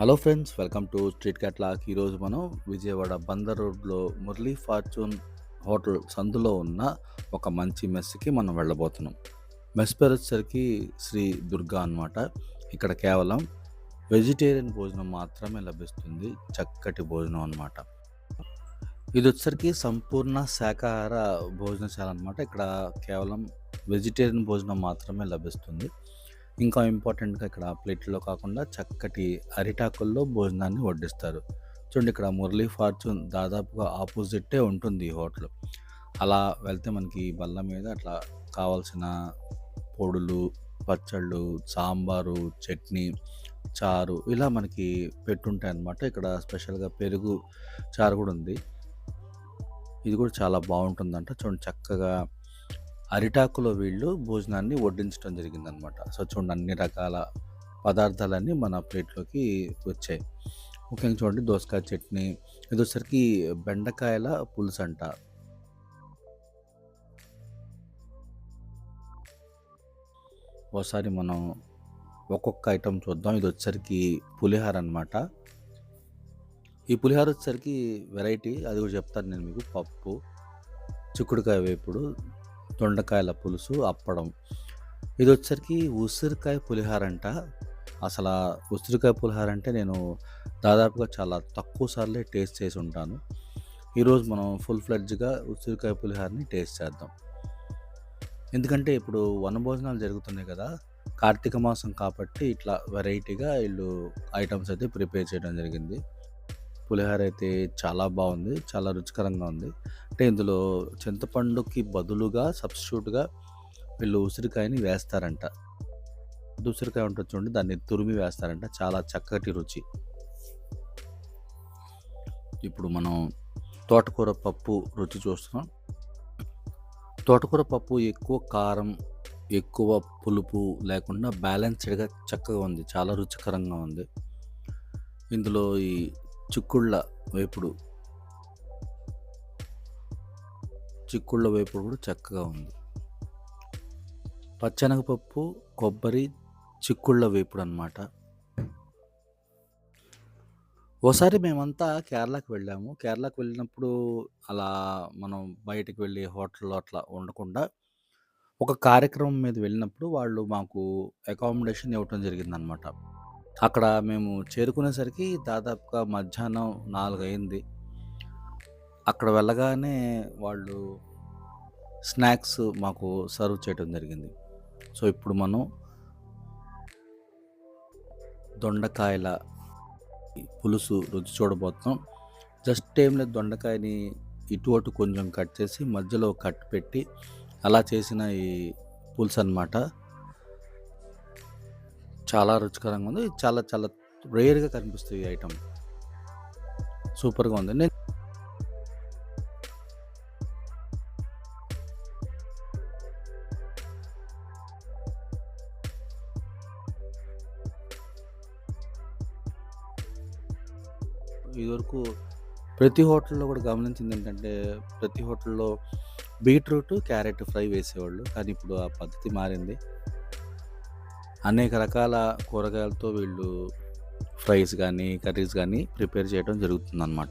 Hello friends welcome to street క్యాట్లాక్ ఈరోజు మనం విజయవాడ బందర్ రోడ్లో మురళీ ఫార్చ్యూన్ హోటల్ సందులో ఉన్న ఒక మంచి మెస్కి మనం వెళ్ళబోతున్నాం. మెస్ పేరు వచ్చేసరికి శ్రీ దుర్గా అన్నమాట. ఇక్కడ కేవలం వెజిటేరియన్ భోజనం మాత్రమే లభిస్తుంది చక్కటి భోజనం అనమాట ఇది వచ్చేసరికి సంపూర్ణ శాకాహార భోజనశాల అనమాట ఇక్కడ కేవలం వెజిటేరియన్ భోజనం మాత్రమే లభిస్తుంది. ఇంకా ఇంపార్టెంట్గా ఇక్కడ ప్లేట్లో కాకుండా చక్కటి అరిటాకుల్లో భోజనాన్ని వడ్డిస్తారు. చూడండి ఇక్కడ మురళీ ఫార్చ్యూన్ దాదాపుగా ఆపోజిట్టే ఉంటుంది ఈ హోటల్. అలా వెళ్తే మనకి బల్ల మీద అట్లా కావాల్సిన పొడులు పచ్చళ్ళు సాంబారు చట్నీ చారు ఇలా మనకి పెట్టుంటాయి అన్నమాట ఇక్కడ స్పెషల్గా పెరుగు చారు కూడా ఉంది. ఇది కూడా చాలా బాగుంటుందంట. చూడండి చక్కగా అరిటాకులో వీళ్ళు భోజనాన్ని వడ్డించడం జరిగిందనమాట. సో చూడండి అన్ని రకాల పదార్థాలన్నీ మన ప్లేట్లోకి వచ్చాయి. ముఖ్యంగా చూడండి దోసకాయ చట్నీ ఇది బెండకాయల పులుసు అంట ఒకసారి మనం ఒక్కొక్క ఐటెం చూద్దాం. ఇది వచ్చరికి పులిహార అనమాట. ఈ పులిహార వచ్చేసరికి వెరైటీ అది కూడా చెప్తాను నేను మీకు పప్పు చిక్కుడుకాయ వేపుడు దొండకాయల పులుసు అప్పడం. ఇది వచ్చరికి ఉసిరికాయ పులిహార అంట అసలు ఉసిరికాయ పులిహార అంటే నేను దాదాపుగా చాలా తక్కువ సార్లే టేస్ట్ చేసి ఉంటాను. ఈరోజు మనం ఫుల్ ఫ్లెడ్జ్గా ఉసిరికాయ పులిహారని టేస్ట్ చేద్దాం. ఎందుకంటే ఇప్పుడు వనభోజనాలు జరుగుతున్నాయి కదా కార్తీక మాసం కాబట్టి ఇట్లా వెరైటీగా వీళ్ళు ఐటమ్స్ అయితే ప్రిపేర్ చేయడం జరిగింది. పులిహోర అయితే చాలా బాగుంది చాలా రుచికరంగా ఉంది. అంటే ఇందులో చింతపండుకి బదులుగా సబ్స్టిట్యూట్గా వీళ్ళు ఉసిరికాయని వేస్తారంట. ఉసిరికాయ ఉంటుంది చూడండి దాన్ని తురిమి వేస్తారంట. చాలా చక్కటి రుచి. ఇప్పుడు మనం తోటకూర పప్పు రుచి చూస్తున్నాం. తోటకూర పప్పు ఎక్కువ కారం ఎక్కువ పులుపు లేకుండా బ్యాలెన్స్డ్గా చక్కగా ఉంది చాలా రుచికరంగా ఉంది. ఇందులో ఈ చిక్కుళ్ళ వేపుడు. చిక్కుళ్ళ వేపుడు కూడా చక్కగా ఉంది. పచ్చనగపప్పు కొబ్బరి చిక్కుళ్ళ వేపుడు అనమాట ఓసారి మేమంతా కేరళకు వెళ్ళాము. కేరళకు వెళ్ళినప్పుడు అలా మనం బయటికి వెళ్ళి హోటల్లో అట్లా ఉండకుండా ఒక కార్యక్రమం మీద వెళ్ళినప్పుడు వాళ్ళు మాకు అకామిడేషన్ ఇవ్వటం జరిగిందనమాట అక్కడ మేము చేరుకునేసరికి దాదాపుగా మధ్యాహ్నం నాలుగు అయింది అక్కడ వెళ్ళగానే వాళ్ళు స్నాక్స్ మాకు సర్వ్ చేయడం జరిగింది. సో ఇప్పుడు మనం దొండకాయల పులుసు రుచి చూడబోతున్నాం. జస్ట్ ఏం లేదు దొండకాయని ఇటు అటు కొంచెం కట్ చేసి మధ్యలో కట్ పెట్టి అలా చేసిన ఈ పులుసు అనమాట చాలా రుచికరంగా ఉంది. చాలా చాలా రేర్గా కనిపిస్తుంది ఈ ఐటమ్ సూపర్గా ఉంది. నేను ఇదివరకు ప్రతి హోటల్లో కూడా గమనించింది ఏంటంటే ప్రతి హోటల్లో బీట్రూట్ క్యారెట్ ఫ్రై వేసేవాళ్ళు. కానీ ఇప్పుడు ఆ పద్ధతి మారింది. అనేక రకాల కూరగాయలతో వీళ్ళు ఫ్రైస్ కానీ కర్రీస్ కానీ ప్రిపేర్ చేయడం జరుగుతుందన్నమాట.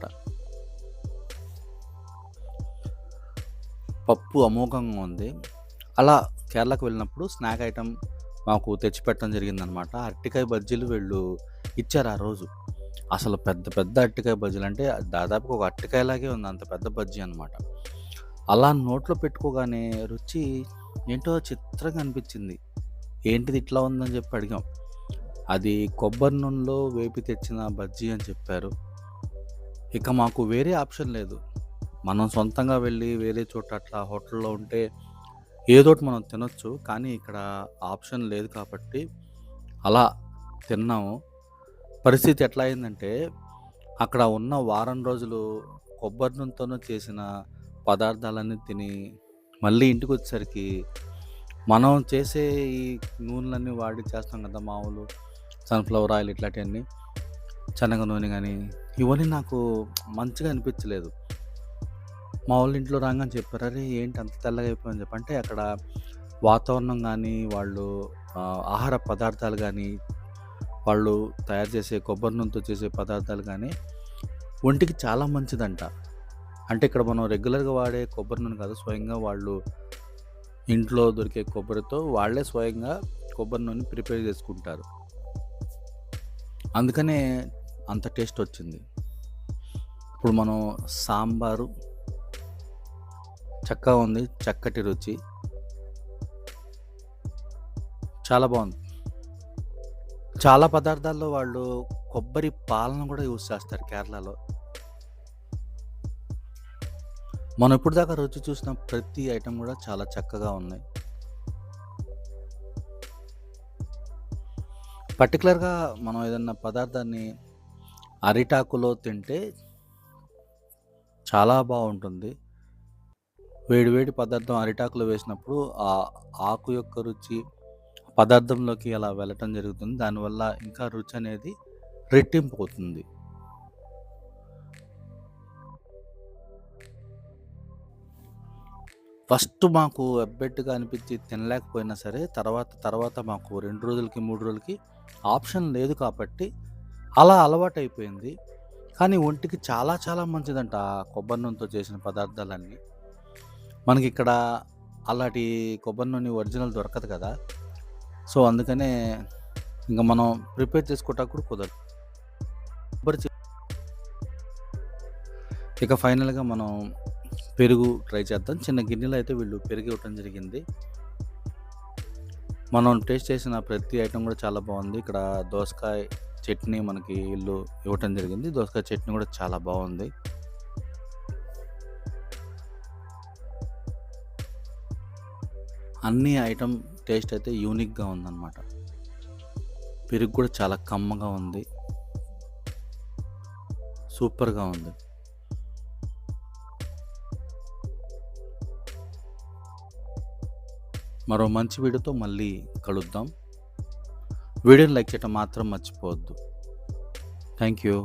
పప్పు అమోఘంగా ఉంది. అలా కేరళకు వెళ్ళినప్పుడు స్నాక్ ఐటెం మాకు తెచ్చిపెట్టడం జరిగిందనమాట అరటికాయ బజ్జీలు వీళ్ళు ఇచ్చారు ఆ రోజు. అసలు పెద్ద పెద్ద అరటికాయ బజ్జీలు అంటే దాదాపుగా ఒక అరటికాయలాగే ఉంది. అంత పెద్ద బజ్జీ అనమాట అలా నోట్లో పెట్టుకోగానే రుచి ఏంటో చిత్రంగా అనిపించింది. ఏంటిది ఇట్లా ఉందని చెప్పి అడిగాం. అది కొబ్బరి నూనెలో వేపి తెచ్చిన బజ్జీ అని చెప్పారు. ఇక మాకు వేరే ఆప్షన్ లేదు. మనం సొంతంగా వెళ్ళి వేరే చోట అట్లా హోటల్లో ఉంటే ఏదోటి మనం తినొచ్చు. కానీ ఇక్కడ ఆప్షన్ లేదు కాబట్టి అలా తిన్నాము. పరిస్థితి ఎట్లా అయిందంటే అక్కడ ఉన్న వారం రోజులు కొబ్బరి నూనెతోనూ చేసిన పదార్థాలన్నీ తిని మళ్ళీ ఇంటికి వచ్చేసరికి మనం చేసే ఈ నూనెలన్నీ వాడి చేస్తాం కదా మామూలు సన్ఫ్లవర్ ఆయిల్ ఇట్లాంటివన్నీ శనగ నూనె కానీ ఇవన్నీ నాకు మంచిగా అనిపించలేదు. మా వాళ్ళ ఇంట్లో రాగానే చెప్పారు అరే ఏంటి అంత తెల్లగా అయిపోయింది చెప్పి. అంటే అక్కడ వాతావరణం కానీ వాళ్ళు ఆహార పదార్థాలు కానీ వాళ్ళు తయారు చేసే కొబ్బరి నూనెతో చేసే పదార్థాలు కానీ ఒంటికి చాలా మంచిదంట. అంటే ఇక్కడ మనం రెగ్యులర్గా వాడే కొబ్బరి నూనె కాదు స్వయంగా వాళ్ళు ఇంట్లో దొరికే కొబ్బరితో వాళ్ళే స్వయంగా కొబ్బరి నూనె ప్రిపేర్ చేసుకుంటారు. అందుకనే అంత టేస్ట్ వచ్చింది. ఇప్పుడు మనం సాంబారు చక్కగా ఉంది చక్కటి రుచి. చాలా బాగుంది. చాలా పదార్థాల్లో వాళ్ళు కొబ్బరి పాలను కూడా యూజ్ చేస్తారు కేరళలో. మనం ఇప్పుడు దాకా రుచి చూసిన ప్రతి ఐటెం కూడా చాలా చక్కగా ఉన్నాయి పర్టికులర్గా మనం ఏదన్నా పదార్థాన్ని అరిటాకులో తింటే చాలా బాగుంటుంది. వేడి వేడి పదార్థం అరిటాకులో వేసినప్పుడు ఆ ఆకు యొక్క రుచి పదార్థంలోకి అలా వెళ్ళటం జరుగుతుంది. దానివల్ల ఇంకా రుచి అనేది రెట్టింపు అవుతుంది. ఫస్ట్ మాకు ఎబ్బెట్టుగా అనిపించి తినలేకపోయినా సరే తర్వాత తర్వాత మాకు రెండు రోజులకి మూడు రోజులకి ఆప్షన్ లేదు కాబట్టి అలా అలవాటైపోయింది. కానీ ఒంటికి చాలా చాలా మంచిదంట ఆ కొబ్బరి నూనెతో చేసిన పదార్థాలన్నీ. మనకి ఇక్కడ అలాంటి కొబ్బరి నూనె ఒరిజినల్ దొరకదు కదా. సో అందుకనే ఇంకా మనం ప్రిపేర్ చేసుకోవటానికి కుదరదు. కొబ్బరి ఇక ఫైనల్గా మనం పెరుగు ట్రై చేద్దాం. చిన్న గిన్నెలో అయితే వీళ్ళు పెరుగు ఇవ్వటం జరిగింది. మనం టేస్ట్ చేసిన ప్రతి ఐటెం కూడా చాలా బాగుంది. ఇక్కడ దోసకాయ చట్నీ మనకి వీళ్ళు ఇవ్వటం జరిగింది. దోసకాయ చట్నీ కూడా చాలా బాగుంది. అన్ని ఐటమ్ టేస్ట్ అయితే యూనిక్గా ఉందన్నమాట. పెరుగు కూడా చాలా కమ్మగా ఉంది. సూపర్గా ఉంది. మరో మంచి వీడియోతో మళ్ళీ కలుద్దాం. వీడియోని లైక్ చేయటం మాత్రం మర్చిపోవద్దు. Thank you.